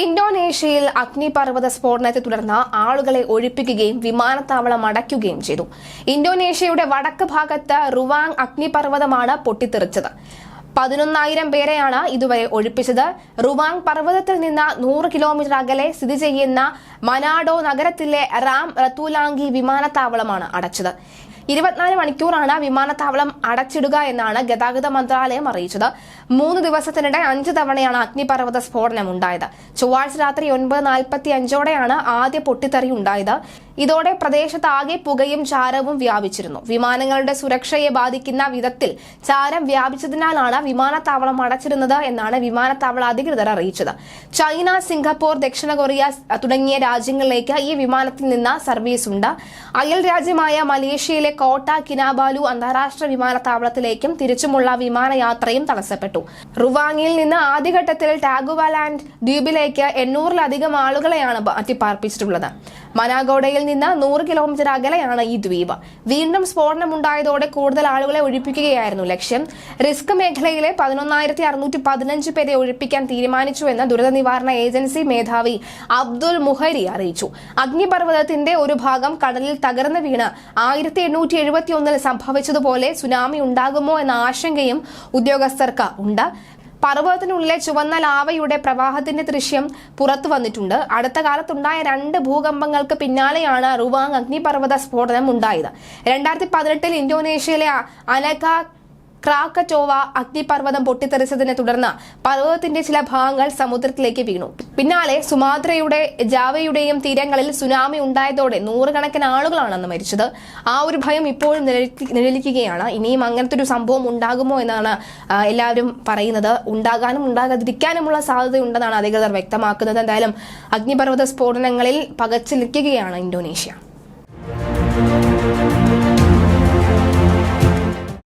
ഇന്തോനേഷ്യയിൽ അഗ്നിപർവത സ്ഫോടനത്തെ തുടർന്ന് ആളുകളെ ഒഴിപ്പിക്കുകയും വിമാനത്താവളം അടയ്ക്കുകയും ചെയ്തു. ഇന്തോനേഷ്യയുടെ വടക്ക് ഭാഗത്ത് റുവാങ് അഗ്നിപർവതമാണ് പൊട്ടിത്തെറിച്ചത്. പതിനൊന്നായിരം പേരെയാണ് ഇതുവരെ ഒഴിപ്പിച്ചത്. റുവാങ് പർവതത്തിൽ നിന്ന് നൂറ് കിലോമീറ്റർ അകലെ സ്ഥിതി ചെയ്യുന്ന മനാഡോ നഗരത്തിലെ റാം റത്തൂലാങ്കി വിമാനത്താവളമാണ് അടച്ചത്. ഇരുപത്തിനാല് മണിക്കൂറാണ് വിമാനത്താവളം അടച്ചിടുക എന്നാണ് ഗതാഗത മന്ത്രാലയം അറിയിച്ചത്. മൂന്ന് ദിവസത്തിനിടെ അഞ്ച് തവണയാണ് അഗ്നിപർവത സ്ഫോടനം ഉണ്ടായത് ചൊവ്വാഴ്ച രാത്രി ഒൻപത് നാൽപ്പത്തി അഞ്ചോടെയാണ് ആദ്യ പൊട്ടിത്തെറി ഉണ്ടായത്. ഇതോടെ പ്രദേശത്ത് ആകെ പുകയും ചാരവും വ്യാപിച്ചിരുന്നു. വിമാനങ്ങളുടെ സുരക്ഷയെ ബാധിക്കുന്ന വിധത്തിൽ ചാരം വ്യാപിച്ചതിനാലാണ് വിമാനത്താവളം അടച്ചിരുന്നത് എന്നാണ് വിമാനത്താവള അധികൃതർ അറിയിച്ചത്. ചൈന സിംഗപ്പൂർ ദക്ഷിണ കൊറിയ തുടങ്ങിയ രാജ്യങ്ങളിലേക്ക് ഈ വിമാനത്തിൽ നിന്ന് സർവീസ് ഉണ്ട്. അയൽ രാജ്യമായ മലേഷ്യയിലെ കോട്ട കിനാബാലു അന്താരാഷ്ട്ര വിമാനത്താവളത്തിലേക്കും തിരിച്ചുമുള്ള വിമാനയാത്രയും തടസ്സപ്പെട്ടു. റുവാങ്ങിയിൽ നിന്ന് ആദ്യഘട്ടത്തിൽ ടാഗുവാലാൻഡ് ദ്വീപിലേക്ക് എണ്ണൂറിലധികം ആളുകളെയാണ് മാറ്റിപ്പാർപ്പിച്ചിട്ടുള്ളത് മനാഗോഡയിൽ നിന്ന് നൂറ് കിലോമീറ്റർ അകലെയാണ് ഈ ദ്വീപ്. വീണ്ടും സ്ഫോടനമുണ്ടായതോടെ കൂടുതൽ ആളുകളെ ഒഴിപ്പിക്കുകയായിരുന്നു ലക്ഷ്യം. റിസ്ക് മേഖലയിലെ പതിനൊന്നായിരത്തി അറുന്നൂറ്റി പതിനഞ്ച് പേരെ ഒഴിപ്പിക്കാൻ തീരുമാനിച്ചുവെന്ന് ദുരന്ത നിവാരണ ഏജൻസി മേധാവി അബ്ദുൽ മുഹരി അറിയിച്ചു. അഗ്നിപർവതത്തിന്റെ ഒരു ഭാഗം കടലിൽ തകർന്നു വീണ് ആയിരത്തി എണ്ണൂറ്റി സംഭവിച്ചതുപോലെ സുനാമി ഉണ്ടാകുമോ എന്ന ആശങ്കയും ഉദ്യോഗസ്ഥർക്ക് ഉണ്ട്. പർവതത്തിനുള്ളിലെ ചുവന്ന ലാവയുടെ പ്രവാഹത്തിന്റെ ദൃശ്യം പുറത്തു വന്നിട്ടുണ്ട്. അടുത്ത കാലത്തുണ്ടായ രണ്ട് ഭൂകമ്പങ്ങൾക്ക് പിന്നാലെയാണ് റുവാങ് അഗ്നിപർവത സ്ഫോടനം ഉണ്ടായത്. രണ്ടായിരത്തി പതിനെട്ടിൽ ഇന്തോനേഷ്യയിലെ അനക ക്രാക്കറ്റോവ അഗ്നിപർവതം പൊട്ടിത്തെറിച്ചതിനെ തുടർന്ന് പർവതത്തിന്റെ ചില ഭാഗങ്ങൾ സമുദ്രത്തിലേക്ക് വീണു. പിന്നാലെ സുമാത്രയുടെ ജാവയുടെയും തീരങ്ങളിൽ സുനാമി ഉണ്ടായതോടെ നൂറുകണക്കിന് ആളുകളാണ് അന്ന് മരിച്ചത്. ആ ഒരു ഭയം ഇപ്പോഴും നിഴലിക്കുകയാണ് ഇനിയും അങ്ങനത്തെ ഒരു സംഭവം ഉണ്ടാകുമോ എന്നാണ് എല്ലാവരും പറയുന്നത്. ഉണ്ടാകാനും ഉണ്ടാകാതിരിക്കാനുമുള്ള സാധ്യതയുണ്ടെന്നാണ് അധികൃതർ വ്യക്തമാക്കുന്നത്. എന്തായാലും അഗ്നിപർവത സ്ഫോടനങ്ങളിൽ പകച്ചു നിൽക്കുകയാണ് ഇന്തോനേഷ്യ.